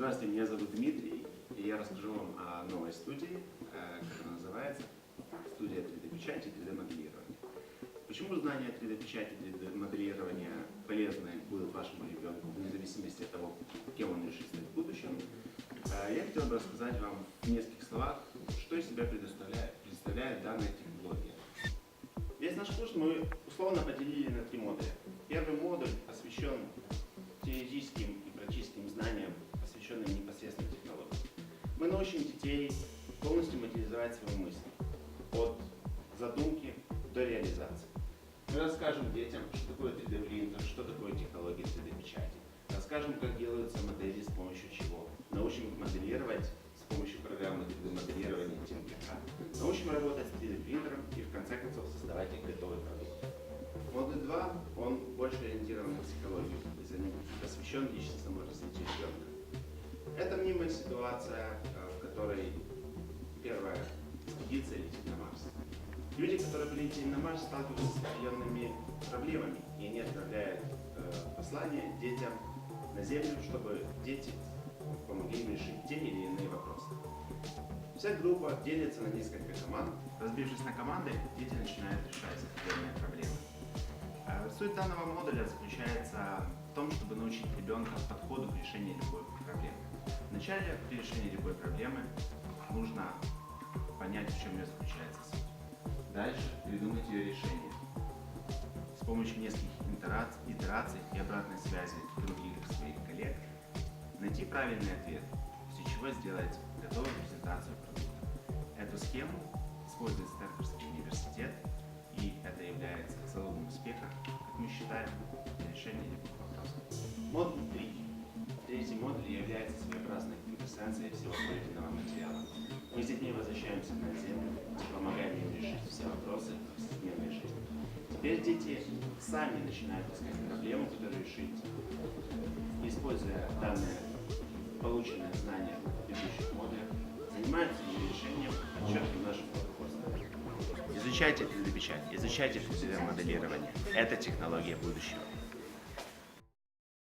Здравствуйте, меня зовут Дмитрий, и я расскажу вам о новой студии, э, которая называется студия 3D-печати и 3D-моделирования. Почему знание 3D-печати и 3D-моделирования полезны будет вашему ребенку, вне зависимости от того, кем он решит стать в будущем? Э, Я хотел бы рассказать вам в нескольких словах, что из себя предоставляет, представляет данная технология. Весь наш курс мы условно поделили на три модуля. Первый модуль посвящен теоретическим Мы научим детей полностью материализовать свои мысли, от задумки до реализации. Мы расскажем детям, что такое 3D принтер, что такое технология 3D печати. Расскажем, как делаются модели, с помощью чего. Научим их моделировать с помощью программы 3D моделирования TeamPK. Научим работать с 3D принтером и в конце концов создавать их готовый продукт. Модуль 2, он больше ориентирован на психологию, посвящен личностному развитию ребенка. Ситуация, э, в которой первая экспедиция летит на Марс. Люди, которые полетели на Марс, сталкиваются с определенными проблемами, и они отправляют э, послание детям на Землю, чтобы дети помогли им решить те или иные вопросы. Вся группа делится на несколько команд. Разбившись на команды, дети начинают решать определенные проблемы. Э, Суть данного модуля заключается в том, чтобы научить ребенка подходу к решению любой проблемы. Вначале при решении любой проблемы нужно понять, в чем ее заключается суть. Дальше придумать ее решение. С помощью нескольких итераций и обратной связи других своих коллег найти правильный ответ, после чего сделать готовую презентацию продукта. Эту схему использует Стэнфордский университет, и это является залогом успеха, как мы считаем, решения. Модуль 3. Третий модуль является своеобразной квинтэссенцией всего пройденного материала. Мы с детьми возвращаемся на Землю помогаем им решить все вопросы повседневной жизни. Теперь дети сами начинают искать проблему, которую решить. Используя данные полученные знания в предыдущих модулях, занимаются ее решением отчетно наших руководства. Изучайте 3D-печать, изучайте 3D-моделирование. Это технология будущего.